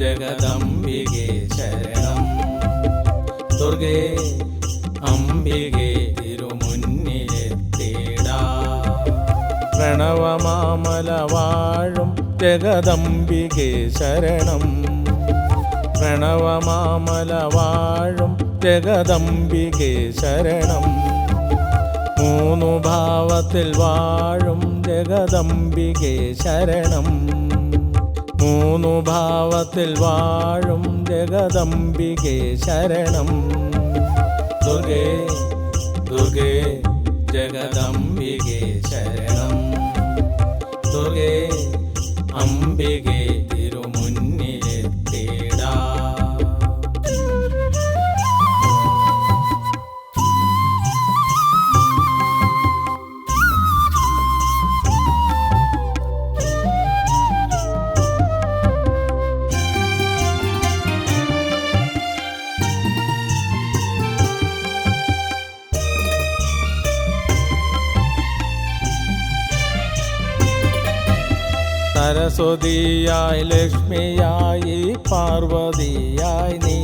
ജഗദംബികെ ശരണം. ദുർഗേ അംബികെ തിരുമുന്നിലെത്തിടാ. പ്രണവമാമല വാഴും ജഗദംബികെ ശരണം. പ്രണവമാമല വാഴും ജഗദംബികെ ശരണം. മൂന്നു ഭാവത്തിൽ വാഴും ജഗദംബികെ ശരണം. മൂന്നു ഭാവത്തിൽ വാഴും ജഗദംബികെ ശരണം. ദുർഗേ ദുർഗേ ജഗദംബികെ ശരണം. ദുർഗേ അംബികെ സരസ്വതിയായി ലക്ഷ്മിയായി പാർവതിയായി നീ.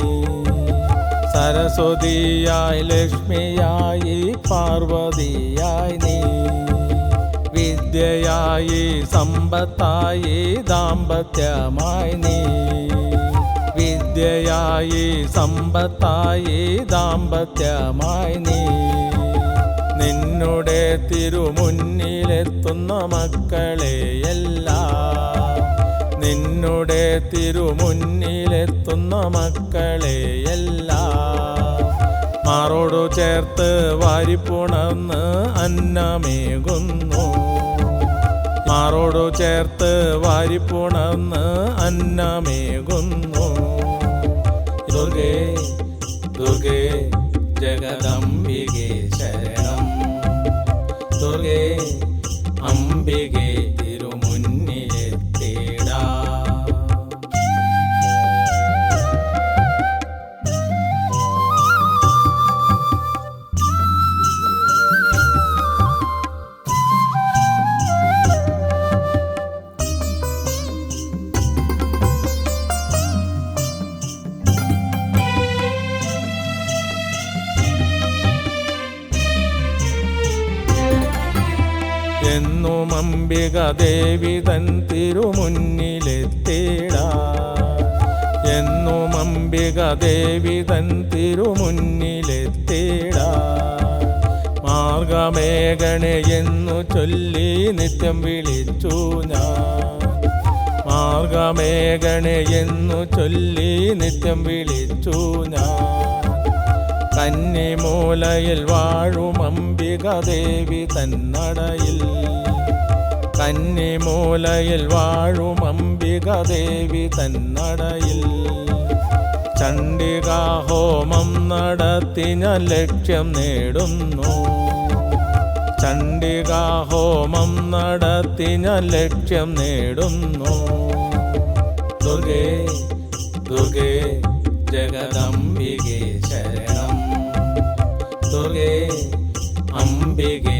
സരസ്വതിയായി ലക്ഷ്മിയായി പാർവതിയായി നീ. വിദ്യയായി സമ്പത്തായി ദാമ്പത്യമായി നീ. വിദ്യയായി സമ്പത്തായി ദാമ്പത്യമായി നീ. തിരുമുന്നിലെത്തുന്ന മക്കളെയല്ല നിന്നുടെ തിരുമുന്നിലെത്തുന്ന മക്കളെയല്ല മാറോടു ചേർത്ത് വാരിപ്പുണർന്ന് അന്നമേകുന്നു. മാറോടു ചേർത്ത് വാരിപ്പുണർന്ന് അന്നമേകുന്നു. ദുർഗേ ദുർഗേ ജഗദംബികേ ശരണം. ദുർഗേ അംബിക ദേവി തൻ തിരുമുന്നിലെത്തിടാ. എന്നും അംബിക ദേവി തൻ തിരുമുന്നിലെത്തിടാ. മാർഗമേഘണെ എന്നു ചൊല്ലി നിത്യം വിളിച്ചു ഞാൻ. മാർഗമേഘണെ എന്നു ചൊല്ലി നിത്യം വിളിച്ചു ഞാൻ. കന്നിമൂലയിൽ വാഴും അംബിക ദേവി തന്നടയിൽ. കന്നിമൂലയിൽ വാഴും അംബിക ദേവി തന്നടയിൽ ചണ്ഡികാഹോമം നടത്തി ഞാൻ ലക്ഷ്യം നേടുന്നു. ചണ്ഡികാഹോമം നടത്തി ഞാൻ ലക്ഷ്യം നേടുന്നു. ദുർഗേ ദുർഗേ ജഗദംബികേ ശരണം. ദുർഗേ അംബികെ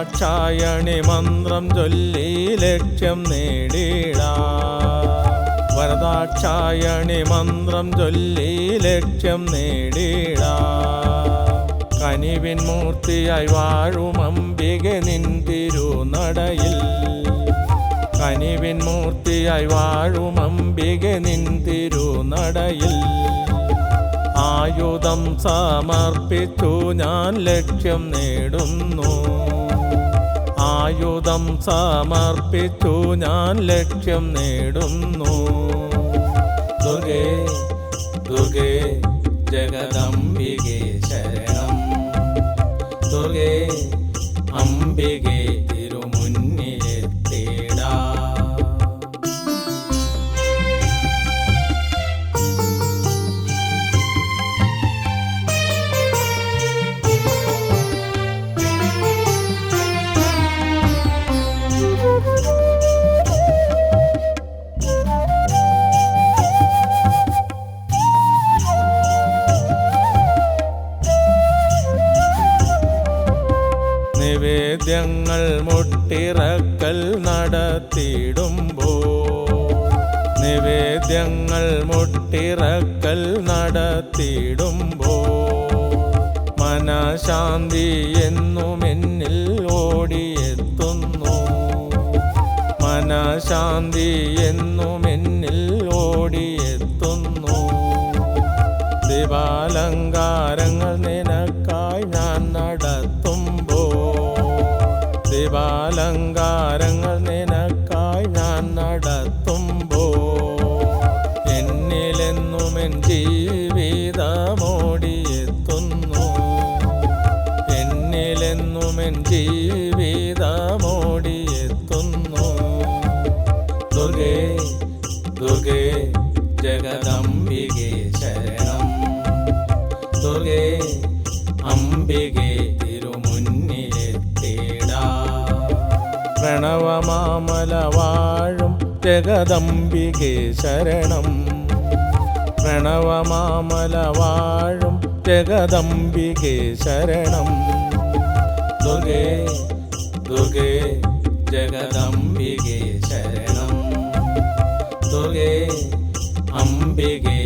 വരദാക്ഷായണി മന്ത്രം ചൊല്ലി ലക്ഷ്യം നേടിടാ. വരദാക്ഷായണി മന്ത്രം ചൊല്ലി ലക്ഷ്യം നേടിടാ. കനിവിൻ മൂർത്തിയായി വാഴും അംബിക നിൻ തിരുനടയിൽ. കനിവിൻ മൂർത്തിയായി വാഴും അംബിക നിൻ തിരുനടയിൽ. ആയുധം സമർപ്പിച്ചു ഞാൻ ലക്ഷ്യം നേടുന്നു. ആയുധം സമർപ്പിച്ചു ഞാൻ ലക്ഷ്യം നേടുന്നു. ദുർഗേ ദുർഗേ ജഗദംബികേ ശരണം. ദുർഗേ അംബികെ നിവേദ്യങ്ങൾ മുട്ടിറക്കൽ നടത്തിയിടുമ്പോ നിവേദ്യങ്ങൾ മുട്ടിറക്കൽ നടത്തിയിടുമ്പോ മനഃശാന്തി എന്നും എന്നിൽ ഓടിയെത്തുന്നു. മനഃശാന്തി എന്നും എന്നിൽ ജഗദംബികെ ശരണം. ദുർഗേ അംബികെ തിരുമുന്നിലെത്തേടാ പ്രണവമാമല ജഗദംബികെ ശരണം. പ്രണവമാമല വാഴും ജഗദംബികെ ശരണം. ദുർഗേ ദുർഗേ ജഗദംബികെ ശരണം. ദുർഗേ അംബികെ